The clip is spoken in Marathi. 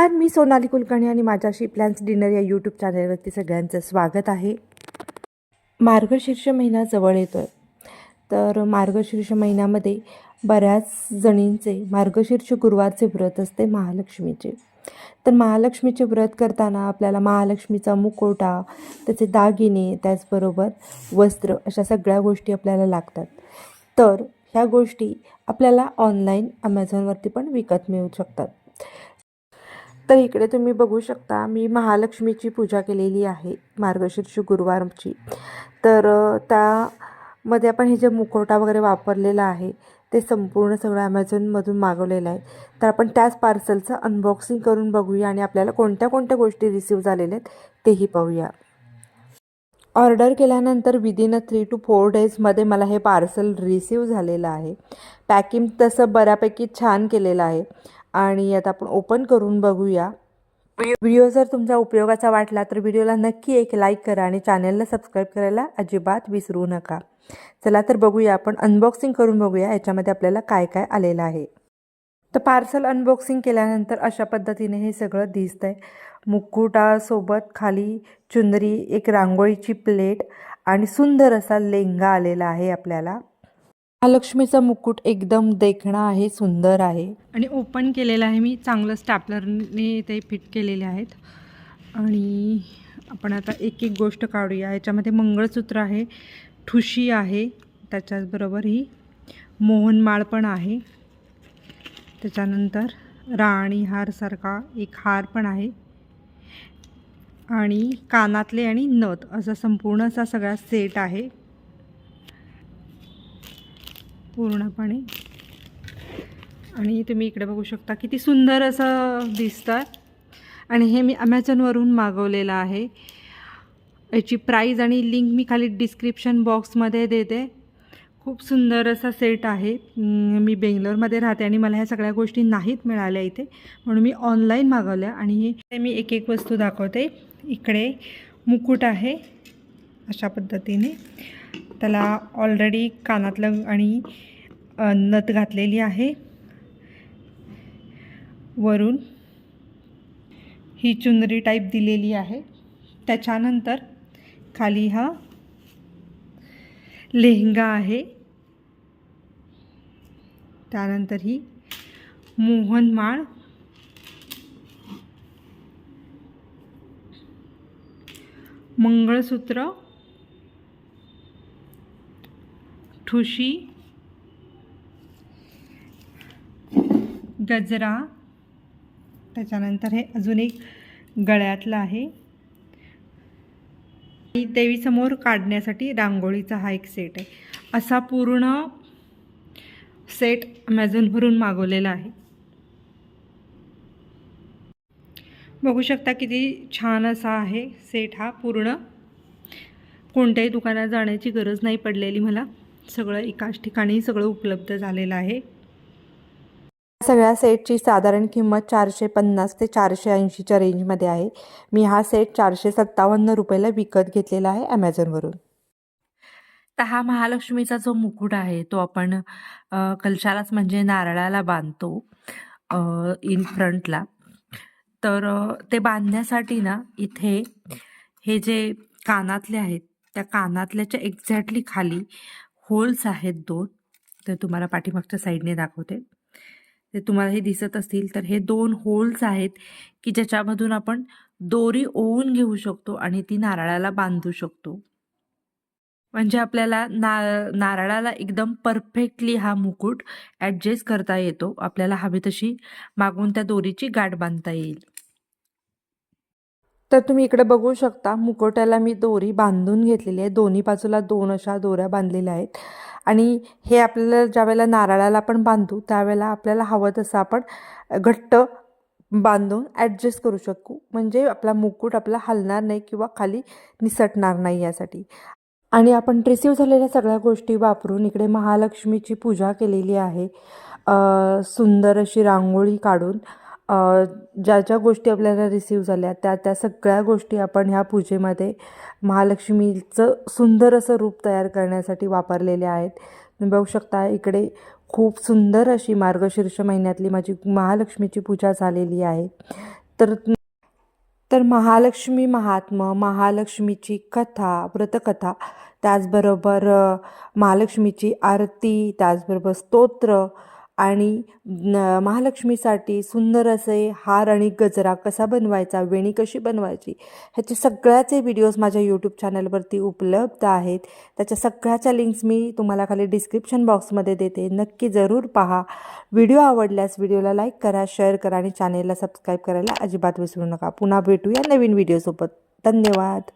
नमस्कार मी सोनाली कुलकर्णी आणि माझ्याशी प्लॅन्स डिनर या यूट्यूब चॅनलवरती सगळ्यांचं स्वागत आहे. मार्गशीर्ष महिना जवळ येतो आहे तर मार्गशीर्ष महिन्यामध्ये बऱ्याच जणींचे मार्गशीर्ष गुरुवारचे व्रत असते महालक्ष्मीचे. तर महालक्ष्मीचे व्रत करताना आपल्याला महालक्ष्मीचा मुकोटा त्याचे दागिने त्याचबरोबर वस्त्र अशा सगळ्या गोष्टी आपल्याला लागतात. तर ह्या गोष्टी आपल्याला ऑनलाईन अमेझॉनवरती पण विकत मिळू शकतात. तर इकडे तुम्ही बघू शकता मी महालक्ष्मीची पूजा केलेली आहे मार्गशीर्ष गुरुवारची. तर त्यामध्ये आपण हे जे मुखवटा वगैरे वापरलेला आहे ते संपूर्ण सगळं ॲमेझॉनमधून मागवलेलं आहे. तर आपण त्याच पार्सलचं अनबॉक्सिंग करून बघूया आणि आपल्याला कोणत्या कोणत्या गोष्टी रिसीव झालेल्या आहेत तेही पाहूया. ऑर्डर केल्यानंतर within a three two four डेजमध्ये मला हे पार्सल रिसीव झालेलं आहे. पॅकिंग तसं बऱ्यापैकी छान केलेलं आहे. आणि आता आपण ओपन करून बघूया. व्हिडिओ जर तुमच्या उपयोगाचा वाटला तर व्हिडिओला नक्की एक लाईक करा आणि चॅनलला सबस्क्राईब करायला अजिबात विसरू नका. चला तर बघूया आपण अनबॉक्सिंग करून बघूया याच्यामध्ये आपल्याला काय काय आलेलं आहे. तर पार्सल अनबॉक्सिंग केल्यानंतर अशा पद्धतीने हे सगळं दिसतं आहे मुकुटासोबत खाली चुनरी एक रांगोळीची प्लेट आणि सुंदर असा लेंगा आलेला आहे आपल्याला. महालक्ष्मीचा मुकुट एकदम देखणा आहे सुंदर आहे. आणि ओपन केलेलं आहे मी चांगलं स्टॅपलरने ते फिट केलेले आहेत. आणि आपण आता एक एक गोष्ट काढूया. याच्यामध्ये मंगळसूत्र आहे ठुशी आहे त्याच्याचबरोबर ही मोहनमाळ पण आहे. त्याच्यानंतर राणी हारसारखा एक हार पण आहे. आणि कानातले आणि नथ असा संपूर्ण असा सगळा सेट आहे. पूर्णपणे. आणि तुम्ही इकडे बघू शकता किती सुंदर असं दिसतं आणि हे मी अमेझॉनवरून मागवलेलं आहे. याची प्राईज आणि लिंक मी खाली डिस्क्रिप्शन बॉक्समध्ये देते. खूप सुंदर असा सेट आहे. मी बेंगलोरमध्ये राहते आणि मला ह्या सगळ्या गोष्टी नाहीत मिळाल्या इथे. म्हणून मी ऑनलाईन मागवल्या आणि हे मी एक एक वस्तू दाखवते. इकडे मुकुट आहे. अशा पद्धतीने. त्याला ऑलरेडी कानातलं आणि नथ घातलेली आहे. वरून ही चुनरी टाईप दिलेली आहे. त्याच्यानंतर खाली हा लेहंगा आहे. त्यानंतर ही मोहनमाळ मंगळसूत्र. ठुशी. गजरा. त्याच्यानंतर हे अजून एक गळ्यातलं आहे. देवीसमोर काढण्यासाठी रांगोळीचा हा एक सेट आहे. असा पूर्ण सेट अमेझॉनवरून मागवलेला आहे. बघू शकता किती छान असा आहे सेट हा पूर्ण. कोणत्याही दुकानात जाण्याची गरज नाही पडलेली मला. सगळं एकाच ठिकाणी सगळं उपलब्ध झालेलं आहे. सगळ्या सेटची साधारण किंमत चारशे पन्नास ते चारशे ऐंशीच्या रेंजमध्ये आहे. मी हा सेट चारशे सत्तावन्न रुपयाला विकत घेतलेला आहे ॲमेझॉनवरून तर हा महालक्ष्मीचा जो मुकुट आहे तो आपण कलशालाच म्हणजे नारळाला बांधतो इन फ्रंटला तर ते बांधण्यासाठी ना इथे हे जे कानातले आहेत त्या कानातल्याच्या एक्झॅक्टली खाली होल्स आहेत दोन. तर तुम्हाला पाठीमागच्या साईडने दाखवते. ते तुम्हाला हे दिसत असतील तर हे दोन होल्स आहेत की ज्याच्यामधून आपण दोरी ओवून घेऊ शकतो आणि ती नारळाला बांधू शकतो. म्हणजे आपल्याला ना नारळाला एकदम परफेक्टली हा मुकुट ॲडजस्ट करता येतो. आपल्याला हवी तशी मागून त्या दोरीची गाठ बांधता येईल. तर तुम्ही इकडे बघू शकता मुकोट्याला मी दोरी बांधून घेतलेली आहे. दोन्ही बाजूला दोन अशा दोऱ्या बांधलेल्या आहेत. आणि हे आपल्याला ज्यावेळेला नारळाला आपण बांधू त्यावेळेला आपल्याला हवं तसं आपण घट्ट बांधून ॲडजस्ट करू शकू. म्हणजे आपला मुकुट आपला हलणार नाही किंवा खाली निसटणार नाही यासाठी. आणि आपण रिसीव झालेल्या सगळ्या गोष्टी वापरून इकडे महालक्ष्मीची पूजा केलेली आहे. सुंदर अशी रांगोळी काढून ज्या ज्या गोष्टी आपल्याला रिसीव झाल्या त्या त्या सगळ्या गोष्टी आपण ह्या पूजेमध्ये महालक्ष्मीचं सुंदर असं रूप तयार करण्यासाठी वापरलेल्या आहेत. तुम्ही बघू शकता इकडे खूप सुंदर अशी मार्गशीर्ष महिन्यातली माझी महालक्ष्मीची पूजा झालेली आहे. तर तर महालक्ष्मी महात्म महालक्ष्मीची कथा व्रतकथा त्याचबरोबर महालक्ष्मीची आरती त्याचबरोबर स्तोत्र आणि न महालक्ष्मीसाठी सुंदर असे हार आणि गजरा कसा बनवायचा वेणी कशी बनवायची ह्याचे सगळ्याचे व्हिडिओज माझ्या यूट्यूब चॅनलवरती उपलब्ध आहेत. त्याच्या सगळ्याच्या लिंक्स मी तुम्हाला खाली डिस्क्रिप्शन बॉक्समध्ये देते. नक्की जरूर पहा. व्हिडिओ आवडल्यास व्हिडिओला लाईक करा शेअर करा आणि चॅनेलला सबस्क्राईब करायला अजिबात विसरू नका. पुन्हा भेटूया नवीन व्हिडिओसोबत धन्यवाद.